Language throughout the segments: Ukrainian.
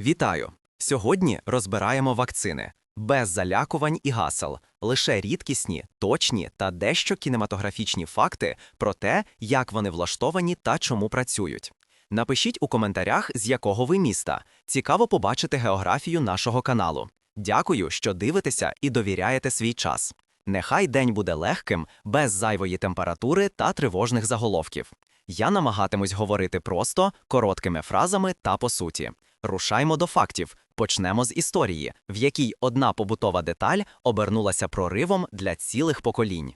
Вітаю! Сьогодні розбираємо вакцини без залякувань і гасел, лише рідкісні, точні та дещо кінематографічні факти про те, як вони влаштовані та чому працюють. Напишіть у коментарях, з якого ви міста. Цікаво побачити географію нашого каналу. Дякую, що дивитеся і довіряєте свій час. Нехай день буде легким, без зайвої температури та тривожних заголовків. Я намагатимусь говорити просто, короткими фразами та по суті. Рушаймо до фактів. Почнемо з історії, в якій одна побутова деталь обернулася проривом для цілих поколінь.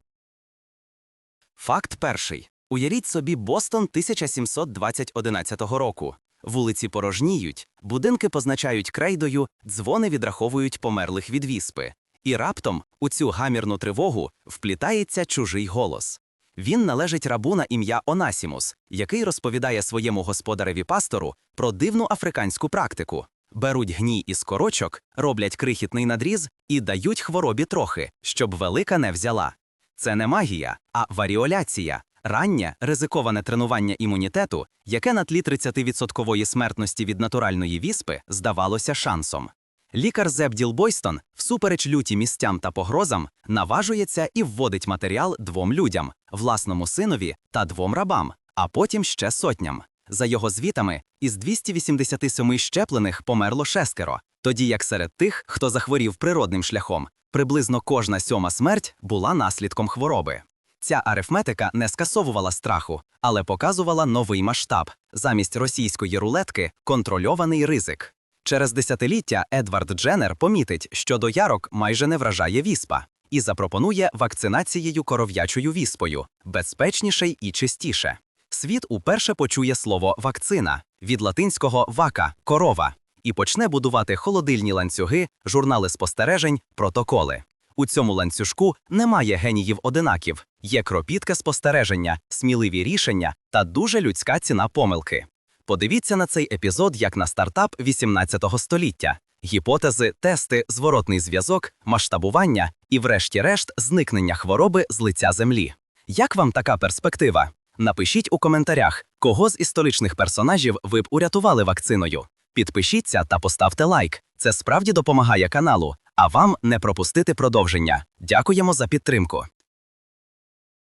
Факт перший. Уявіть собі Бостон 1720-11 року. Вулиці порожніють, будинки позначають крейдою, дзвони відраховують померлих від віспи. І раптом у цю гамірну тривогу вплітається чужий голос. Він належить рабу на ім'я Онасімус, який розповідає своєму господареві пастору про дивну африканську практику. Беруть гній із корочок, роблять крихітний надріз і дають хворобі трохи, щоб велика не взяла. Це не магія, а варіоляція, раннє ризиковане тренування імунітету, яке на тлі 30% смертності від натуральної віспи здавалося шансом. Лікар Зебділ Бойстон, всупереч люті місцям та погрозам, наважується і вводить матеріал двом людям, власному синові та двом рабам, а потім ще сотням. За його звітами, із 287 щеплених померло шестеро, тоді як серед тих, хто захворів природним шляхом, приблизно кожна сьома смерть була наслідком хвороби. Ця арифметика не скасовувала страху, але показувала новий масштаб замість російської рулетки контрольований ризик. Через десятиліття Едвард Дженнер помітить, що до ярок майже не вражає віспа, і запропонує вакцинацією коров'ячою віспою безпечніше і чистіше. Світ уперше почує слово вакцина від латинського вака корова і почне будувати холодильні ланцюги, журнали спостережень, протоколи. У цьому ланцюжку немає геніїв одинаків, є кропітке спостереження, сміливі рішення та дуже людська ціна помилки. Подивіться на цей епізод як на стартап 18 століття: гіпотези, тести, зворотний зв'язок, масштабування і, врешті-решт, зникнення хвороби з лиця землі. Як вам така перспектива? Напишіть у коментарях, кого з історичних персонажів ви б урятували вакциною. Підпишіться та поставте лайк. Це справді допомагає каналу, а вам не пропустити продовження. Дякуємо за підтримку.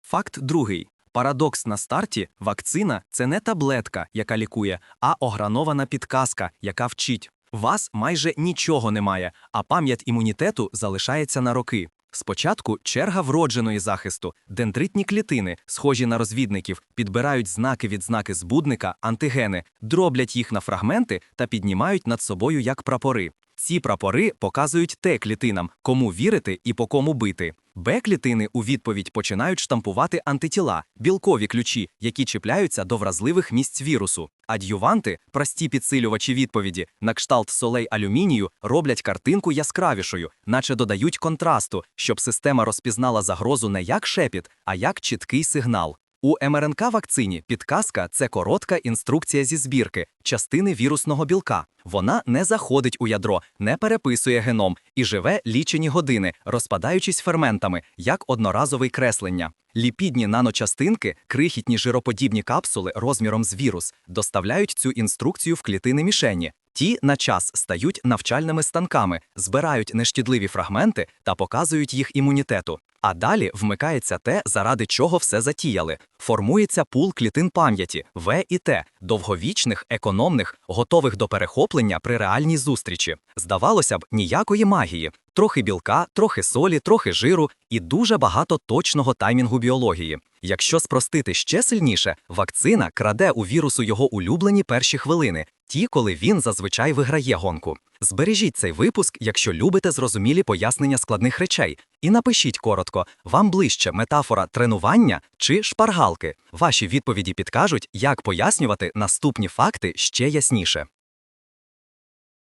Факт другий. Парадокс на старті вакцина це не таблетка, яка лікує, а огранована підказка, яка вчить. Вас майже нічого немає, а пам'ять імунітету залишається на роки. Спочатку черга вродженої захисту, дендритні клітини, схожі на розвідників, підбирають знаки від знаки збудника, антигени, дроблять їх на фрагменти та піднімають над собою як прапори. Ці прапори показують Т клітинам, кому вірити і по кому бити. Б клітини у відповідь починають штампувати антитіла, білкові ключі, які чіпляються до вразливих місць вірусу. Ад'юванти, прості підсилювачі відповіді, на кшталт солей алюмінію, роблять картинку яскравішою, наче додають контрасту, щоб система розпізнала загрозу не як шепіт, а як чіткий сигнал. У МРНК вакцині підказка це коротка інструкція зі збірки, частини вірусного білка. Вона не заходить у ядро, не переписує геном і живе лічені години, розпадаючись ферментами, як одноразовий креслення. Ліпідні наночастинки, крихітні жироподібні капсули розміром з вірус, доставляють цю інструкцію в клітини мішені. Ті на час стають навчальними станками, збирають нешкідливі фрагменти та показують їх імунітету. А далі вмикається те, заради чого все затіяли. Формується пул клітин пам'яті В і Т, довговічних, економних, готових до перехоплення при реальній зустрічі. Здавалося б, ніякої магії. Трохи білка, трохи солі, трохи жиру і дуже багато точного таймінгу біології. Якщо спростити ще сильніше, вакцина краде у вірусу його улюблені перші хвилини, ті, коли він зазвичай виграє гонку. Збережіть цей випуск, якщо любите зрозумілі пояснення складних речей, і напишіть коротко, вам ближче метафора тренування чи шпаргалки. Ваші відповіді підкажуть, як пояснювати наступні факти ще ясніше.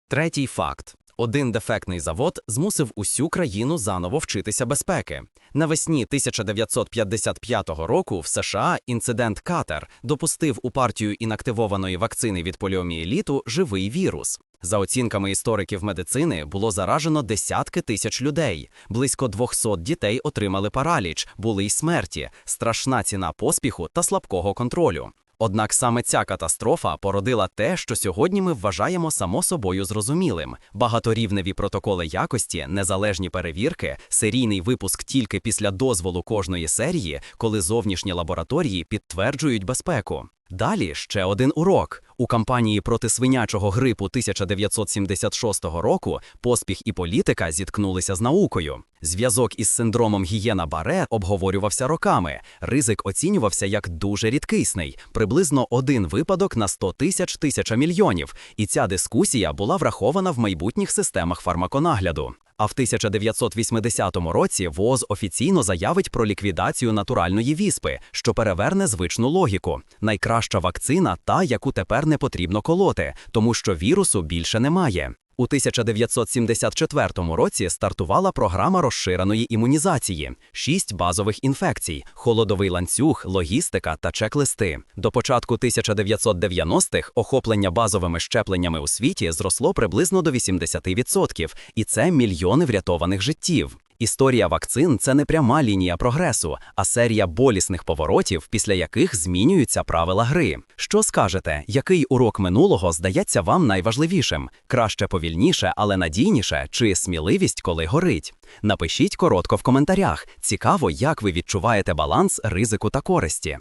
Третій факт. Один дефектний завод змусив усю країну заново вчитися безпеки. Навесні 1955 року в США інцидент Катер допустив у партію інактивованої вакцини від поліомієліту живий вірус. За оцінками істориків медицини, було заражено десятки тисяч людей. Близько 200 дітей отримали параліч, були й смерті, страшна ціна поспіху та слабкого контролю. Однак саме ця катастрофа породила те, що сьогодні ми вважаємо само собою зрозумілим: багаторівневі протоколи якості, незалежні перевірки, серійний випуск тільки після дозволу кожної серії, коли зовнішні лабораторії підтверджують безпеку. Далі ще один урок. У кампанії проти свинячого грипу 1976 року поспіх і політика зіткнулися з наукою. Зв'язок із синдромом гієна Баре обговорювався роками. Ризик оцінювався як дуже рідкісний, приблизно один випадок на 100 тисяч тисяча мільйонів. І ця дискусія була врахована в майбутніх системах фармаконагляду. А в 1980 році ВОЗ офіційно заявить про ліквідацію натуральної віспи, що переверне звичну логіку. Найкраща вакцина та, яку тепер не потрібно колоти, тому що вірусу більше немає. У 1974 році стартувала програма розширеної імунізації: шість базових інфекцій, холодовий ланцюг, логістика та чек-листи. До початку 1990-х охоплення базовими щепленнями у світі зросло приблизно до 80%, і це мільйони врятованих життів. Історія вакцин це не пряма лінія прогресу, а серія болісних поворотів, після яких змінюються правила гри. Що скажете, який урок минулого здається вам найважливішим? Краще повільніше, але надійніше, чи сміливість, коли горить? Напишіть коротко в коментарях. Цікаво, як ви відчуваєте баланс ризику та користі.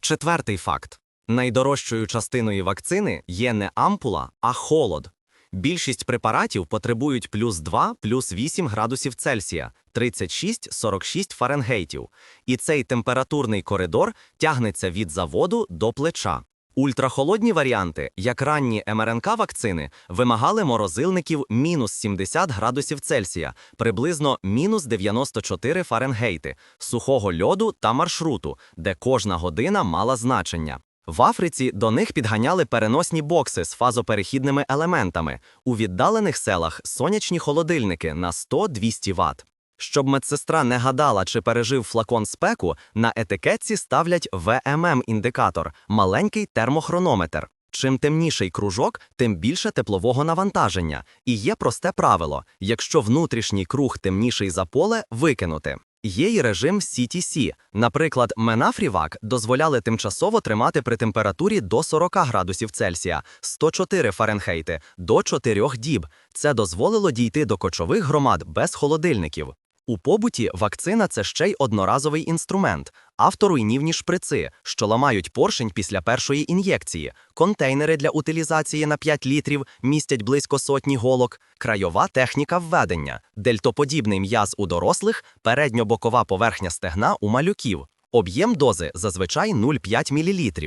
Четвертий факт: найдорожчою частиною вакцини є не ампула, а холод. Більшість препаратів потребують плюс 2, плюс 8 градусів Цельсія, 36-46 Фаренгейтів. І цей температурний коридор тягнеться від заводу до плеча. Ультрахолодні варіанти, як ранні МРНК вакцини, вимагали морозильників мінус 70 градусів Цельсія, приблизно мінус 94 Фаренгейти, сухого льоду та маршруту, де кожна година мала значення. В Африці до них підганяли переносні бокси з фазоперехідними елементами, у віддалених селах сонячні холодильники на 100-200 Вт. Щоб медсестра не гадала, чи пережив флакон спеку, на етикетці ставлять ВММ-індикатор маленький термохронометр. Чим темніший кружок, тим більше теплового навантаження. І є просте правило: якщо внутрішній круг темніший за поле, викинути. Є й режим CTC. Наприклад, Менафрівак дозволяли тимчасово тримати при температурі до 40 градусів Цельсія, 104 Фаренгейти, до 4 діб. Це дозволило дійти до кочових громад без холодильників. У побуті вакцина це ще й одноразовий інструмент, авторуйнівні шприци, що ламають поршень після першої ін'єкції, контейнери для утилізації на 5 літрів містять близько сотні голок, крайова техніка введення, дельтоподібний м'яз у дорослих, передньо-бокова поверхня стегна у малюків. Об'єм дози зазвичай 0,5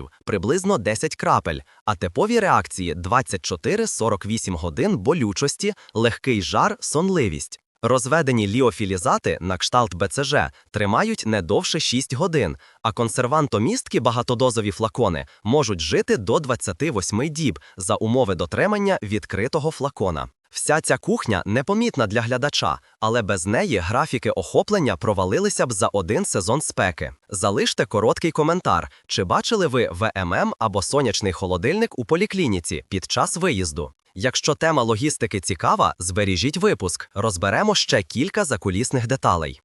мл, приблизно 10 крапель, а типові реакції 24-48 годин болючості, легкий жар, сонливість. Розведені ліофілізати на кшталт БЦЖ тримають не довше 6 годин, а консервантомістки багатодозові флакони можуть жити до 28 діб за умови дотримання відкритого флакона. Вся ця кухня непомітна для глядача, але без неї графіки охоплення провалилися б за один сезон спеки. Залиште короткий коментар, чи бачили ви ВММ або сонячний холодильник у поліклініці під час виїзду. Якщо тема логістики цікава, збережіть випуск, розберемо ще кілька закулісних деталей.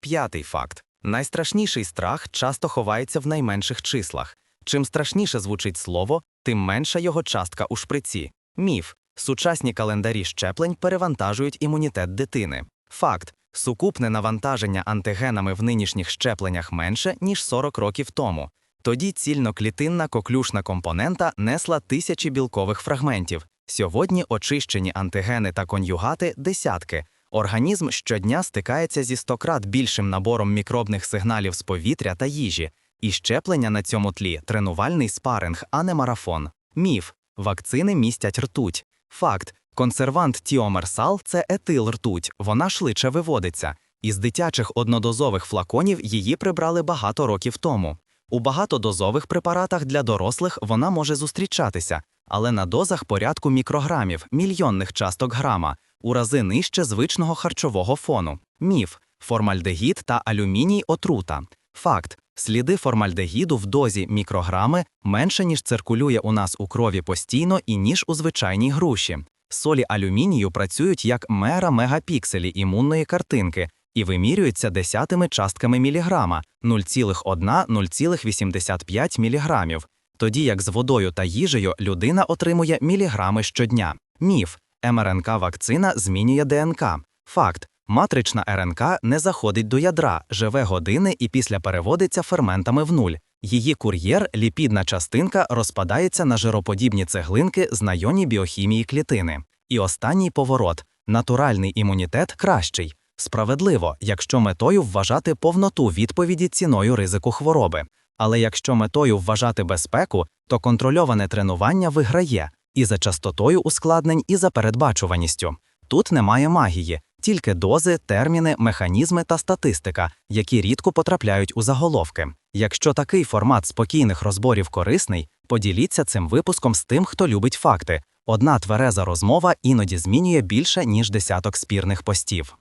П'ятий факт: найстрашніший страх часто ховається в найменших числах. Чим страшніше звучить слово, тим менша його частка у шприці. Міф сучасні календарі щеплень перевантажують імунітет дитини. Факт сукупне навантаження антигенами в нинішніх щепленнях менше, ніж 40 років тому. Тоді цільноклітинна коклюшна компонента несла тисячі білкових фрагментів. Сьогодні очищені антигени та конюгати десятки. Організм щодня стикається зі стократ більшим набором мікробних сигналів з повітря та їжі, і щеплення на цьому тлі тренувальний спаринг, а не марафон. Міф вакцини містять ртуть. Факт: консервант тіомерсал це етил ртуть, вона швидше виводиться. Із дитячих однодозових флаконів її прибрали багато років тому. У багатодозових препаратах для дорослих вона може зустрічатися, але на дозах порядку мікрограмів, мільйонних часток грама, у рази нижче звичного харчового фону. Міф, формальдегід та алюміній отрута. Факт: сліди формальдегіду в дозі мікрограми менше, ніж циркулює у нас у крові постійно і ніж у звичайній груші. Солі алюмінію працюють як мера мегапікселі імунної картинки, і вимірюється десятими частками міліграма 0,1-0,85 міліграмів, тоді як з водою та їжею людина отримує міліграми щодня. Міф МРНК-вакцина змінює ДНК. Факт матрична РНК не заходить до ядра, живе години і після переводиться ферментами в нуль. Її кур'єр, ліпідна частинка, розпадається на жироподібні цеглинки знайомі біохімії клітини. І останній поворот натуральний імунітет кращий. Справедливо, якщо метою вважати повноту відповіді ціною ризику хвороби. Але якщо метою вважати безпеку, то контрольоване тренування виграє і за частотою ускладнень, і за передбачуваністю. Тут немає магії, тільки дози, терміни, механізми та статистика, які рідко потрапляють у заголовки. Якщо такий формат спокійних розборів корисний, поділіться цим випуском з тим, хто любить факти. Одна твереза розмова іноді змінює більше, ніж десяток спірних постів.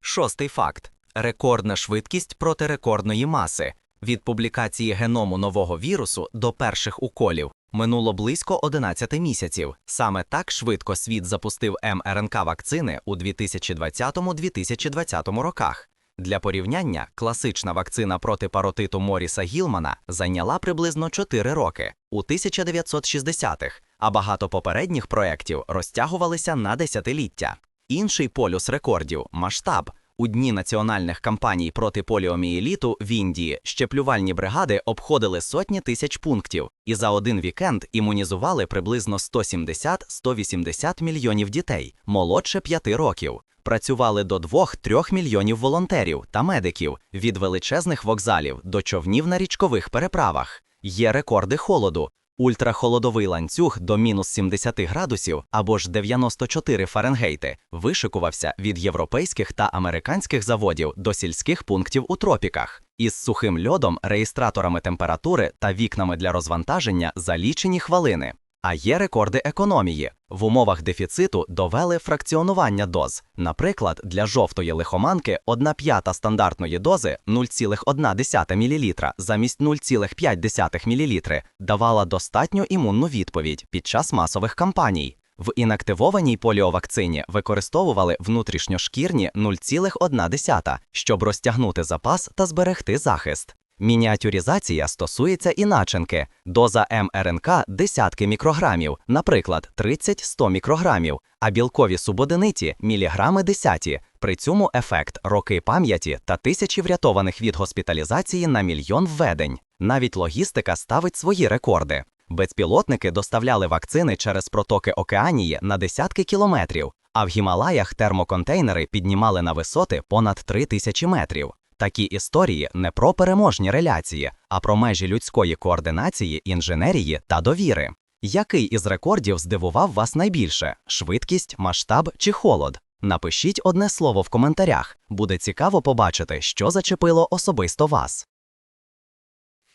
Шостий факт: рекордна швидкість проти рекордної маси. Від публікації геному нового вірусу до перших уколів минуло близько 11 місяців. Саме так швидко світ запустив МРНК вакцини у 2020-2020 роках. Для порівняння, класична вакцина проти паротиту Моріса Гілмана зайняла приблизно 4 роки у 1960-х, а багато попередніх проєктів розтягувалися на десятиліття. Інший полюс рекордів масштаб. У дні національних кампаній проти поліомієліту в Індії щеплювальні бригади обходили сотні тисяч пунктів і за один вікенд імунізували приблизно 170-180 мільйонів дітей молодше 5 років. Працювали до 2-3 мільйонів волонтерів та медиків від величезних вокзалів до човнів на річкових переправах. Є рекорди холоду. Ультрахолодовий ланцюг до мінус 70 градусів або ж 94 Фаренгейти вишикувався від європейських та американських заводів до сільських пунктів у тропіках із сухим льодом, реєстраторами температури та вікнами для розвантаження за лічені хвилини. А є рекорди економії. В умовах дефіциту довели фракціонування доз. Наприклад, для жовтої лихоманки 1 п'ята стандартної дози 0,1 мл замість 0,5 мл давала достатню імунну відповідь під час масових кампаній. В інактивованій поліовакцині використовували внутрішньошкірні 0,1, щоб розтягнути запас та зберегти захист. Мініатюризація стосується і начинки. Доза МРНК десятки мікрограмів, наприклад, 30-100 мікрограмів, а білкові субодиниці міліграми десяті. При цьому ефект роки пам'яті та тисячі врятованих від госпіталізації на мільйон введень. Навіть логістика ставить свої рекорди. Безпілотники доставляли вакцини через протоки Океанії на десятки кілометрів, а в Гімалаях термоконтейнери піднімали на висоти понад 3 тисячі метрів. Такі історії не про переможні реляції, а про межі людської координації, інженерії та довіри. Який із рекордів здивував вас найбільше: швидкість, масштаб чи холод? Напишіть одне слово в коментарях. Буде цікаво побачити, що зачепило особисто вас.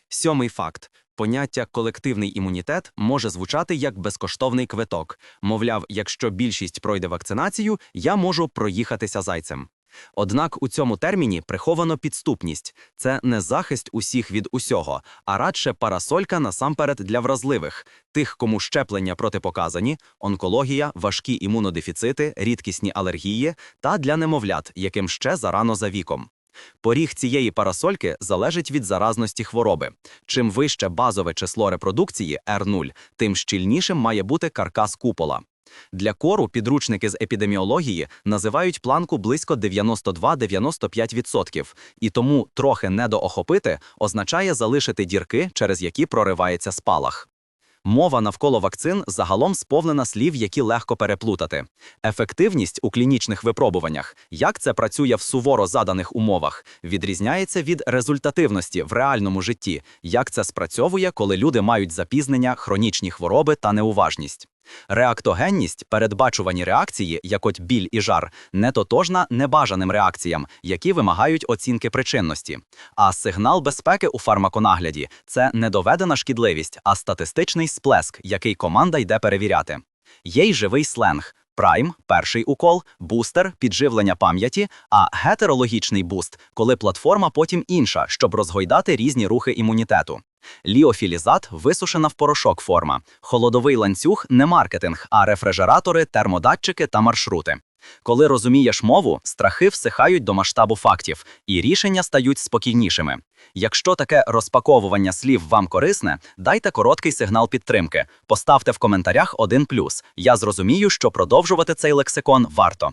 Сьомий факт: поняття колективний імунітет може звучати як безкоштовний квиток. Мовляв, якщо більшість пройде вакцинацію, я можу проїхатися зайцем. Однак у цьому терміні приховано підступність це не захист усіх від усього, а радше парасолька насамперед для вразливих, тих, кому щеплення протипоказані, онкологія, важкі імунодефіцити, рідкісні алергії та для немовлят, яким ще зарано за віком. Поріг цієї парасольки залежить від заразності хвороби. Чим вище базове число репродукції R0, тим щільнішим має бути каркас купола. Для кору підручники з епідеміології називають планку близько 92-95%, і тому трохи недоохопити означає залишити дірки, через які проривається спалах. Мова навколо вакцин загалом сповнена слів, які легко переплутати. Ефективність у клінічних випробуваннях, як це працює в суворо заданих умовах, відрізняється від результативності в реальному житті, як це спрацьовує, коли люди мають запізнення, хронічні хвороби та неуважність. Реактогенність, передбачувані реакції, як от біль і жар, не тотожна небажаним реакціям, які вимагають оцінки причинності. А сигнал безпеки у фармаконагляді це не доведена шкідливість, а статистичний сплеск, який команда йде перевіряти. Є й живий сленг. Прайм перший укол, бустер підживлення пам'яті, а гетерологічний буст, коли платформа потім інша, щоб розгойдати різні рухи імунітету. Ліофілізат висушена в порошок форма, холодовий ланцюг не маркетинг, а рефрижератори, термодатчики та маршрути. Коли розумієш мову, страхи всихають до масштабу фактів, і рішення стають спокійнішими. Якщо таке розпаковування слів вам корисне, дайте короткий сигнал підтримки. Поставте в коментарях один плюс. Я зрозумію, що продовжувати цей лексикон варто.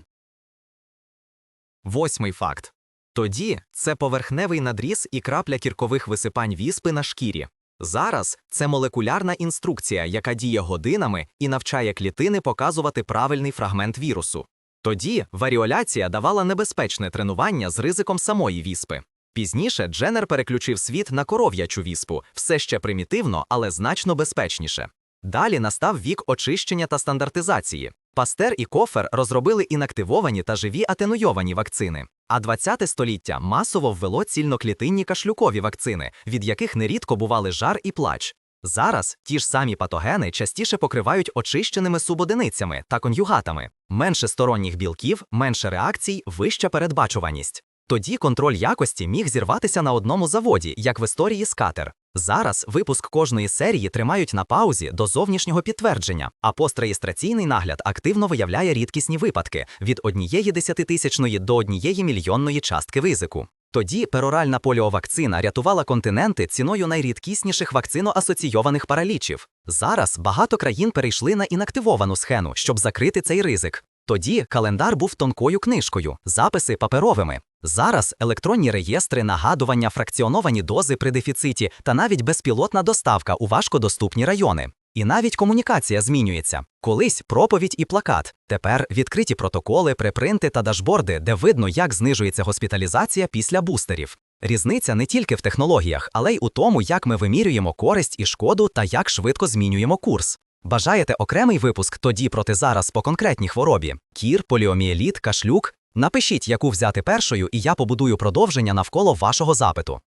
Восьмий факт. Тоді це поверхневий надріз і крапля кіркових висипань віспи на шкірі. Зараз це молекулярна інструкція, яка діє годинами і навчає клітини показувати правильний фрагмент вірусу. Тоді варіоляція давала небезпечне тренування з ризиком самої віспи. Пізніше Дженнер переключив світ на коров'ячу віспу, все ще примітивно, але значно безпечніше. Далі настав вік очищення та стандартизації. Пастер і Кофер розробили інактивовані та живі атенуйовані вакцини. А 20 століття масово ввело цільноклітинні кашлюкові вакцини, від яких нерідко бували жар і плач. Зараз ті ж самі патогени частіше покривають очищеними субодиницями та конюгатами. Менше сторонніх білків, менше реакцій, вища передбачуваність. Тоді контроль якості міг зірватися на одному заводі, як в історії скатер. Зараз випуск кожної серії тримають на паузі до зовнішнього підтвердження, а постреєстраційний нагляд активно виявляє рідкісні випадки від однієї десятитисячної до однієї мільйонної частки ризику. Тоді пероральна поліовакцина рятувала континенти ціною найрідкісніших вакцино-асоційованих паралічів. Зараз багато країн перейшли на інактивовану схему, щоб закрити цей ризик. Тоді календар був тонкою книжкою, записи паперовими. Зараз електронні реєстри, нагадування, фракціоновані дози при дефіциті та навіть безпілотна доставка у важкодоступні райони. І навіть комунікація змінюється. Колись проповідь і плакат. Тепер відкриті протоколи, препринти та дашборди, де видно, як знижується госпіталізація після бустерів. Різниця не тільки в технологіях, але й у тому, як ми вимірюємо користь і шкоду та як швидко змінюємо курс. Бажаєте окремий випуск тоді проти зараз по конкретній хворобі: кір, поліомієліт, кашлюк. Напишіть, яку взяти першою, і я побудую продовження навколо вашого запиту.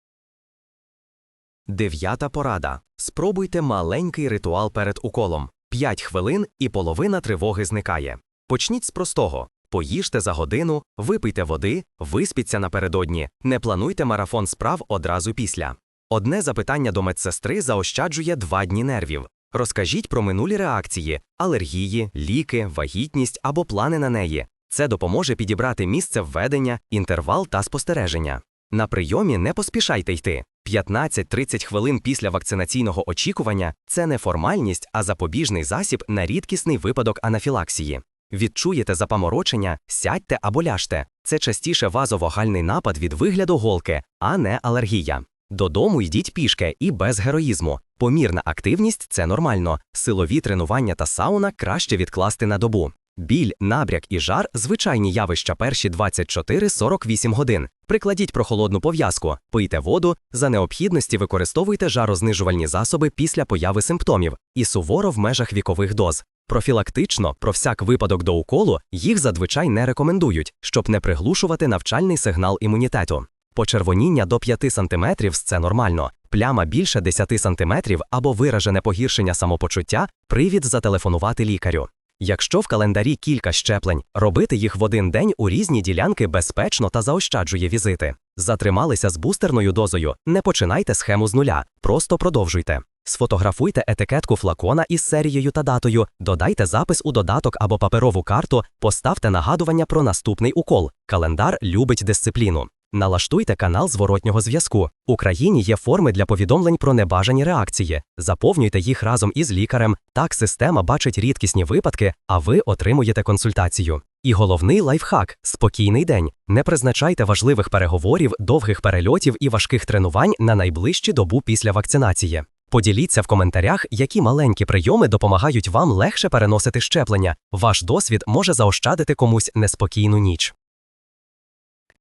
Дев'ята порада. Спробуйте маленький ритуал перед уколом. 5 хвилин і половина тривоги зникає. Почніть з простого. Поїжте за годину, випийте води, виспіться напередодні, не плануйте марафон справ одразу після. Одне запитання до медсестри заощаджує два дні нервів. Розкажіть про минулі реакції, алергії, ліки, вагітність або плани на неї. Це допоможе підібрати місце введення, інтервал та спостереження. На прийомі не поспішайте йти. 15-30 хвилин після вакцинаційного очікування це не формальність, а запобіжний засіб на рідкісний випадок анафілаксії. Відчуєте запаморочення, сядьте або ляжте. Це частіше вазовогальний напад від вигляду голки, а не алергія. Додому йдіть пішки і без героїзму. Помірна активність це нормально. Силові тренування та сауна краще відкласти на добу. Біль, набряк і жар звичайні явища перші 24-48 годин. Прикладіть прохолодну пов'язку, пийте воду, за необхідності використовуйте жарознижувальні засоби після появи симптомів і суворо в межах вікових доз. Профілактично, про всяк випадок до уколу, їх зазвичай не рекомендують, щоб не приглушувати навчальний сигнал імунітету. Почервоніння до 5 см – це нормально. Пляма більше 10 см або виражене погіршення самопочуття привід зателефонувати лікарю. Якщо в календарі кілька щеплень, робити їх в один день у різні ділянки безпечно та заощаджує візити. Затрималися з бустерною дозою, не починайте схему з нуля, просто продовжуйте. Сфотографуйте етикетку флакона із серією та датою, додайте запис у додаток або паперову карту, поставте нагадування про наступний укол. Календар любить дисципліну. Налаштуйте канал зворотнього зв'язку. В Україні є форми для повідомлень про небажані реакції. Заповнюйте їх разом із лікарем. Так система бачить рідкісні випадки, а ви отримуєте консультацію. І головний лайфхак спокійний день. Не призначайте важливих переговорів, довгих перельотів і важких тренувань на найближчі добу після вакцинації. Поділіться в коментарях, які маленькі прийоми допомагають вам легше переносити щеплення. Ваш досвід може заощадити комусь неспокійну ніч.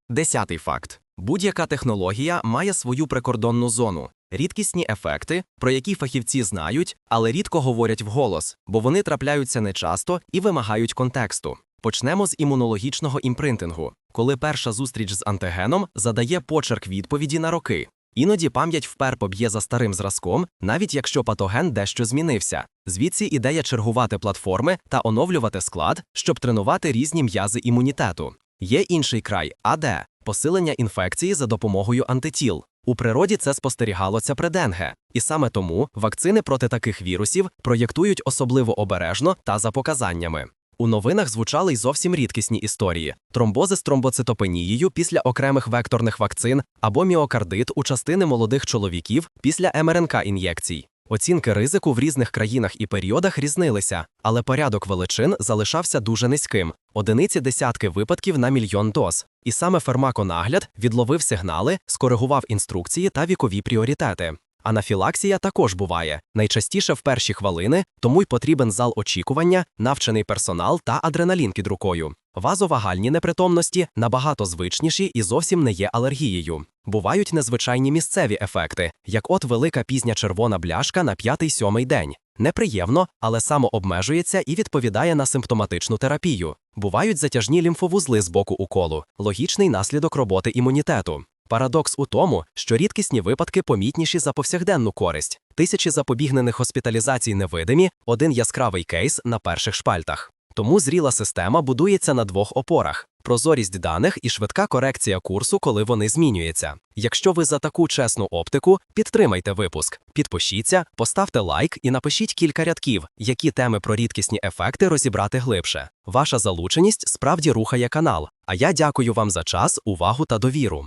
Десятий факт: будь-яка технологія має свою прикордонну зону, рідкісні ефекти, про які фахівці знають, але рідко говорять вголос, бо вони трапляються нечасто і вимагають контексту. Почнемо з імунологічного імпринтингу, коли перша зустріч з антигеном задає почерк відповіді на роки. Іноді пам'ять вперто б'є за старим зразком, навіть якщо патоген дещо змінився. Звідси ідея чергувати платформи та оновлювати склад, щоб тренувати різні м'язи імунітету. Є інший край АД посилення інфекції за допомогою антитіл. У природі це спостерігалося при денге, і саме тому вакцини проти таких вірусів проєктують особливо обережно та за показаннями. У новинах звучали й зовсім рідкісні історії: тромбози з тромбоцитопенією після окремих векторних вакцин або міокардит у частини молодих чоловіків після МРНК-ін'єкцій. Оцінки ризику в різних країнах і періодах різнилися, але порядок величин залишався дуже низьким одиниці десятки випадків на мільйон доз. І саме фармаконагляд відловив сигнали, скоригував інструкції та вікові пріоритети. Анафілаксія також буває найчастіше в перші хвилини, тому й потрібен зал очікування, навчений персонал та адреналін під рукою. Вазовагальні непритомності набагато звичніші і зовсім не є алергією. Бувають незвичайні місцеві ефекти, як от велика пізня червона бляшка на п'ятий-сьомий день. Неприємно, але самообмежується і відповідає на симптоматичну терапію. Бувають затяжні лімфовузли з боку уколу, логічний наслідок роботи імунітету. Парадокс у тому, що рідкісні випадки помітніші за повсякденну користь. Тисячі запобігнених госпіталізацій невидимі, один яскравий кейс на перших шпальтах. Тому зріла система будується на двох опорах: прозорість даних і швидка корекція курсу, коли вони змінюються. Якщо ви за таку чесну оптику, підтримайте випуск, підпишіться, поставте лайк і напишіть кілька рядків, які теми про рідкісні ефекти розібрати глибше. Ваша залученість справді рухає канал. А я дякую вам за час, увагу та довіру.